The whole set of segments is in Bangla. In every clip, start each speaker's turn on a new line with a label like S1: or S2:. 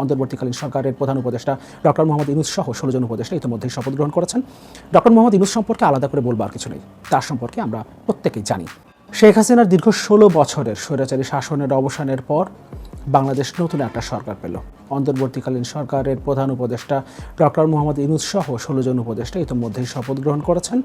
S1: অন্তর্বর্তীকালীন সরকারের প্রধান উপদেষ্টা ডক্টর মোহাম্মদ ইনুস সহ ষোলো জন উপদেষ্টা ইতিমধ্যেই শপথ গ্রহণ করেছেন। ডক্টর মোহাম্মদ ইনুস সম্পর্কে আলাদা করে বলবার কিছু নেই। তার সম্পর্কে আমরা প্রত্যেকেই জানি। শেখ হাসিনার দীর্ঘ ষোলো বছরের স্বৈরাচারী শাসনের অবসানের পর বাংলাদেশ নতুন একটা সরকার পেল। অন্তর্বর্তীকালীন সরকারের প্রধান উপদেষ্টা ডক্টর মোহাম্মদ ইনুস সহ ষোলো জন উপদেষ্টা ইতিমধ্যেই শপথ গ্রহণ করেছেন।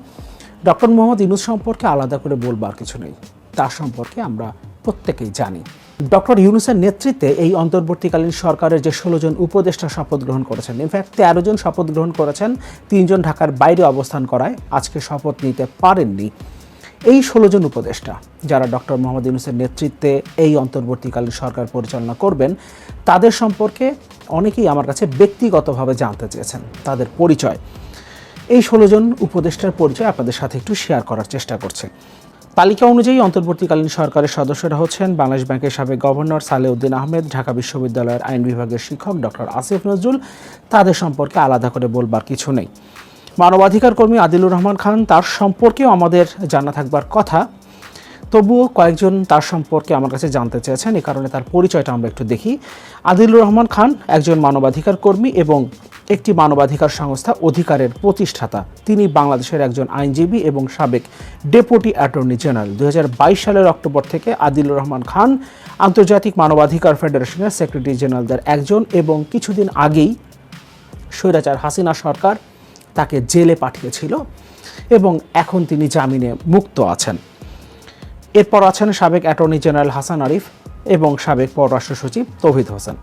S1: ডক্টর মোহাম্মদ ইনুস সম্পর্কে আলাদা করে বলবার কিছু নেই। তার সম্পর্কে আমরা প্রত্যেকেই জানি। ডক্টর ইউনুসের নেতৃত্বে এই অন্তর্বর্তীকালীন সরকারের যে ষোলো জন উপদেষ্টা শপথ গ্রহণ করেছেন, ইনফ্যাক্ট তেরো জন শপথ গ্রহণ করেছেন তিনজন ঢাকার বাইরে অবস্থান করায় আজকে শপথ নিতে পারেননি। এই ষোলো জন উপদেষ্টা যারা ডক্টর মোহাম্মদ ইউনুসের নেতৃত্বে এই অন্তর্বর্তীকালীন সরকার পরিচালনা করবেন, তাদের সম্পর্কে অনেকেই আমার কাছে ব্যক্তিগতভাবে জানতে চেয়েছেন, তাদের পরিচয়। এই ষোলো জন উপদেষ্টার পরিচয় আপনাদের সাথে একটু শেয়ার করার চেষ্টা করছে। তালিকা অনুযায়ী অন্তর্বর্তীকালীন সরকারের সদস্যরা হচ্ছেন বাংলাদেশ ব্যাংকের সাবেক গভর্নর সালেউদ্দিন আহমেদ, ঢাকা বিশ্ববিদ্যালয়ের আইন বিভাগের শিক্ষক ডক্টর আসিফ নজরুল। তাদের সম্পর্কে আলাদা করে বলবার কিছু নেই। মানবাধিকার কর্মী আদিলুর রহমান খান, তার সম্পর্কেও আমাদের জানা থাকবার কথা। তবুও কয়েকজন তার সম্পর্কে আমার কাছে জানতে চেয়েছেন এই কারণে তার পরিচয়টা আমরা একটু দেখি। আদিলুর রহমান খান একজন মানবাধিকার কর্মী এবং একটি মানবাধিকার সংস্থা অধিকারের প্রতিষ্ঠাতা। তিনি বাংলাদেশের একজন আইনজীবী এবং সাবেক ডেপুটি অ্যাটর্নি জেনারেল। দুই হাজার বাইশ সালের অক্টোবর থেকে আদিলুর রহমান খান আন্তর্জাতিক মানবাধিকার ফেডারেশনের সেক্রেটারি জেনারেলদের একজন এবং কিছুদিন আগেই স্বৈরাচার হাসিনা সরকার তাকে জেলে পাঠিয়েছিল এবং এখন তিনি জামিনে মুক্ত আছেন। এরপর আছেন সাবেক অ্যাটর্নি জেনারেল হাসান আরিফ এবং সাবেক পররাষ্ট্র সচিব তৌহিদ হোসেন।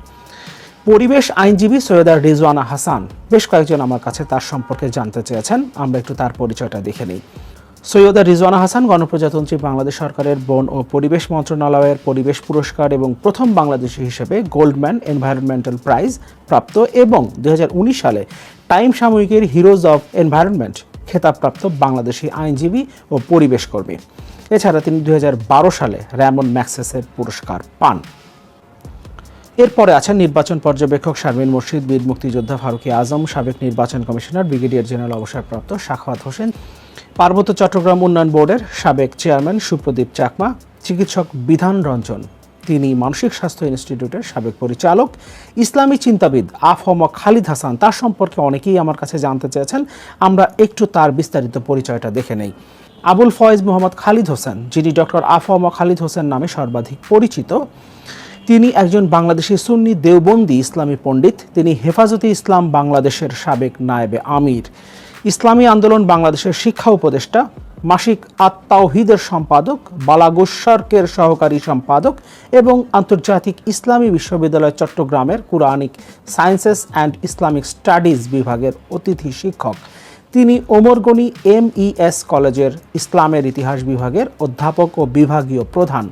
S1: পরিবেশ আইনজীবী সৈয়দা রিজওয়ানা হাসান। বেশ কয়েকজন আমার কাছে তার সম্পর্কে জানতে চেয়েছেন। আমরা একটু তার পরিচয়টা দেখে নিই। সৈয়দা রিজওয়ানা হাসান গণপ্রজাতন্ত্রী বাংলাদেশ সরকারের বন ও পরিবেশ মন্ত্রণালয়ের পরিবেশ পুরস্কার এবং প্রথম বাংলাদেশি হিসেবে গোল্ডম্যান এনভায়রনমেন্টাল প্রাইজ প্রাপ্ত এবং দু হাজার উনিশ সালে টাইম সাময়িকীর হিরোজ অফ এনভায়রনমেন্ট খেতাবপ্রাপ্ত বাংলাদেশি আইনজীবী ও পরিবেশ কর্মী। এছাড়া তিনি দু হাজার বারো সালে র্যামন ম্যাক্সেসের পুরস্কার পান। এরপরে আছেন নির্বাচন পর্যবেক্ষক শারমিন মুর্শিদ, বীর মুক্তিযোদ্ধা ফারুকি আজম, সাবেক নির্বাচন কমিশনার, ব্রিগেডিয়ার জেনারেল অবসরপ্রাপ্ত শাখাওয়াত হোসেন, পার্বত্য চট্টগ্রাম উন্নয়ন বোর্ডের সাবেক চেয়ারম্যান সুপ্রদীপ চাকমা, চিকিৎসক বিধান রঞ্জন, তিনি মানসিক স্বাস্থ্য ইনস্টিটিউটের সাবেক পরিচালক, ইসলামী চিন্তাবিদ আফম খালিদ হাসান, তার সম্পর্কে অনেকেই আমার কাছে জানতে চেয়েছেন, আমরা একটু তার বিস্তারিত পরিচয়টা দেখে নেই। আবুল ফয়েজ মোহাম্মদ খালিদ হোসেন, যিনি ডক্টর আফম খালিদ হোসেন নামে সর্বাধিক পরিচিত তিনি একজন বাংলাদেশি সুন্নি দেওবন্দি ইসলামী পণ্ডিত। তিনি হেফাজতে ইসলাম বাংলাদেশের সাবেক নায়েবে আমির। ইসলামী আন্দোলন বাংলাদেশের শিক্ষা উপদেষ্টা, মাসিক আত্মাওহিদের সম্পাদক বালাগুসার্কের সহকারী সম্পাদক এবং আন্তর্জাতিক ইসলামী বিশ্ববিদ্যালয় চট্টগ্রামের Quranic sciences and Islamic studies বিভাগের অতিথি শিক্ষক। তিনি ওমরগনি এম এস কলেজের ইসলামের ইতিহাস বিভাগের অধ্যাপক ও বিভাগীয় প্রধান।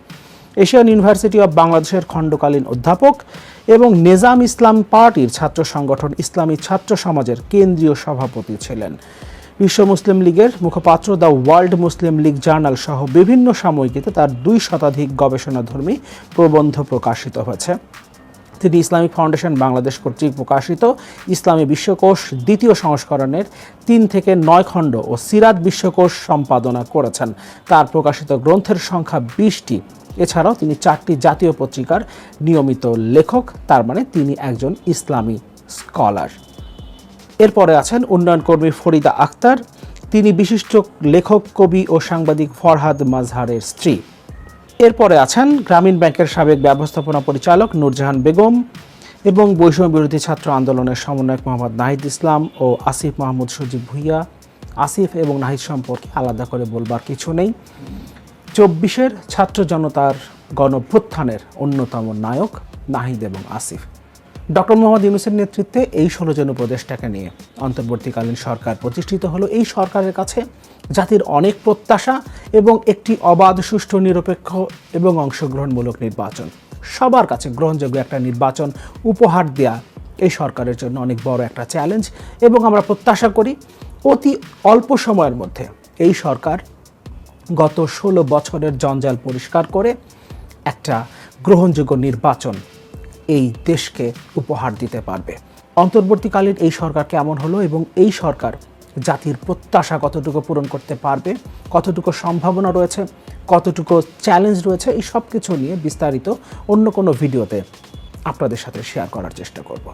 S1: এশিয়ান ইউনিভার্সিটি অব বাংলাদেশের খণ্ডকালীন অধ্যাপক এবং নেজাম ইসলাম পার্টির ছাত্র সংগঠন ইসলামী ছাত্র সমাজের কেন্দ্রীয় সভাপতি ছিলেন। বিশ্ব মুসলিম লীগের মুখপাত্র the World Muslim League journal সহ বিভিন্ন সাময়িকীতে তার দুই শতাধিক গবেষণাধর্মী প্রবন্ধ প্রকাশিত হয়েছে। তিনি ইসলামিক ফাউন্ডেশন বাংলাদেশ কর্তৃক প্রকাশিত ইসলামী বিশ্বকোষ দ্বিতীয় সংস্করণের তিন থেকে নয় খণ্ড ও সিরাত বিশ্বকোষ সম্পাদনা করেছেন। তার প্রকাশিত গ্রন্থের সংখ্যা বিশটি। এছাড়াও তিনি চারটি জাতীয় পত্রিকার নিয়মিত লেখক, তার মানে তিনি একজন ইসলামী স্কলার। এরপরে আছেন উন্নয়ন কর্মী ফরিদা আক্তার তিনি বিশিষ্ট লেখক, কবি ও সাংবাদিক ফরহাদ মাজহারের স্ত্রী। এরপরে আছেন গ্রামীণ ব্যাংকের সাবেক ব্যবস্থাপনা পরিচালক নূরজাহান বেগম এবং বৈষম্য বিরোধী ছাত্র আন্দোলনের সমন্বয়ক মোহাম্মদ নাহিদ ইসলাম ও আসিফ মাহমুদ সজীব ভুইয়া। আসিফ এবং নাহিদ সম্পর্কে আলাদা করে বলবার কিছু নেই। চব্বিশের ছাত্র জনতার গণভ্যুত্থানের অন্যতম নায়ক নাহিদ এবং আসিফ। ডক্টর মোহাম্মদ ইউনুসের নেতৃত্বে এই ষোলো জন উপদেষ্টাকে নিয়ে অন্তর্বর্তীকালীন সরকার প্রতিষ্ঠিত হলো। এই সরকারের কাছে জাতির অনেক প্রত্যাশা এবং একটি অবাধ, সুষ্ঠু, নিরপেক্ষ এবং অংশগ্রহণমূলক নির্বাচন। সবার কাছে গ্রহণযোগ্য একটা নির্বাচন উপহার দেয়া এই সরকারের জন্য অনেক বড় একটা চ্যালেঞ্জ এবং আমরা প্রত্যাশা করি অতি অল্প সময়ের মধ্যে এই সরকার গত ষোলো বছরের জঞ্জাল পরিষ্কার করে একটা গ্রহণযোগ্য নির্বাচন এই দেশকে উপহার দিতে পারবে। অন্তর্বর্তীকালীন এই সরকার কেমন হলো এবং এই সরকার জাতির প্রত্যাশা কতটুকু পূরণ করতে পারবে, কতটুকু সম্ভাবনা রয়েছে, কতটুকু চ্যালেঞ্জ রয়েছে, এই সব কিছু নিয়ে বিস্তারিত অন্য কোনো ভিডিওতে আপনাদের সাথে শেয়ার করার চেষ্টা করব।